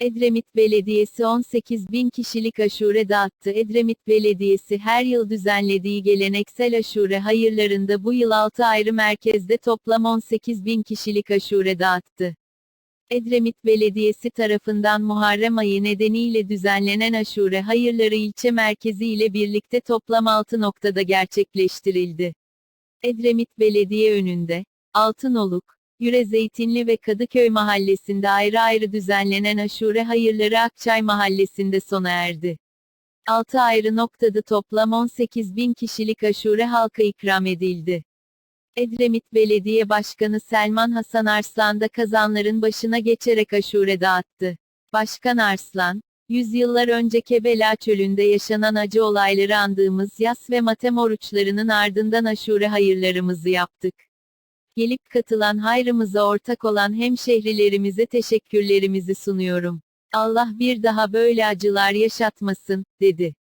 Edremit Belediyesi 18 bin kişilik aşure dağıttı. Edremit Belediyesi her yıl düzenlediği geleneksel aşure hayırlarında bu yıl 6 ayrı merkezde toplam 18 bin kişilik aşure dağıttı. Edremit Belediyesi tarafından Muharrem ayı nedeniyle düzenlenen aşure hayırları ilçe merkezi ile birlikte toplam 6 noktada gerçekleştirildi. Edremit Belediye önünde, Altınoluk, Yüre Zeytinli ve Kadıköy mahallesinde ayrı ayrı düzenlenen aşure hayırları Akçay mahallesinde sona erdi. 6 ayrı noktada toplam 18 bin kişilik aşure halka ikram edildi. Edremit Belediye Başkanı Selman Hasan Arslan da kazanların başına geçerek aşure dağıttı. Başkan Arslan, yüzyıllar önce Kebela çölünde yaşanan acı olayları andığımız yas ve matem oruçlarının ardından aşure hayırlarımızı yaptık. Gelip katılan hayrımıza ortak olan hemşehrilerimize teşekkürlerimizi sunuyorum. Allah bir daha böyle acılar yaşatmasın, dedi.